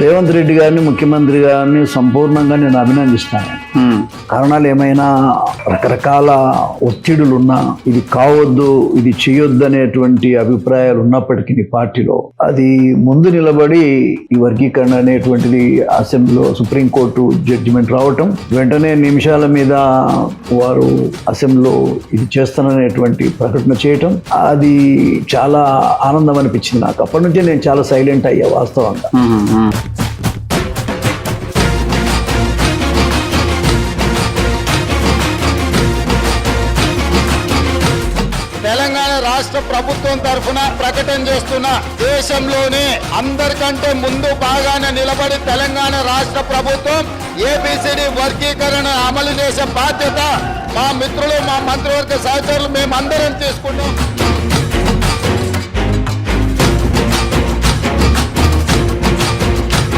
రేవంత్ రెడ్డి గారిని ముఖ్యమంత్రి గారిని సంపూర్ణంగా నేను అభినందిస్తాను. కారణాలు ఏమైనా రకరకాల ఒత్తిడులు ఉన్నా ఇది కావద్దు ఇది చేయొద్దు అనేటువంటి అభిప్రాయాలు ఉన్నప్పటికీ పార్టీలో అది ముందు నిలబడి ఈ వర్గీకరణ అనేటువంటిది అసెంబ్లీలో సుప్రీంకోర్టు జడ్జిమెంట్ రావటం వెంటనే నిమిషాల మీద వారు అసెంబ్లీలో ఇది చేస్తాననేటువంటి ప్రకటన చేయటం అది చాలా ఆనందం అనిపించింది నాకు. అప్పటి నుంచే నేను చాలా సైలెంట్ అయ్యా వాస్తవంగా. తెలంగాణ రాష్ట్ర ప్రభుత్వం తరఫున ప్రకటన చేస్తున్న దేశంలోనే అందరికంటే ముందు బాగానే నిలబడి తెలంగాణ రాష్ట్ర ప్రభుత్వం ఏబిసిడి వర్గీకరణ అమలు చేసే బాధ్యత మా మిత్రులు మా మంత్రివర్గ సహచరులు మేమందరం తీసుకుంటాం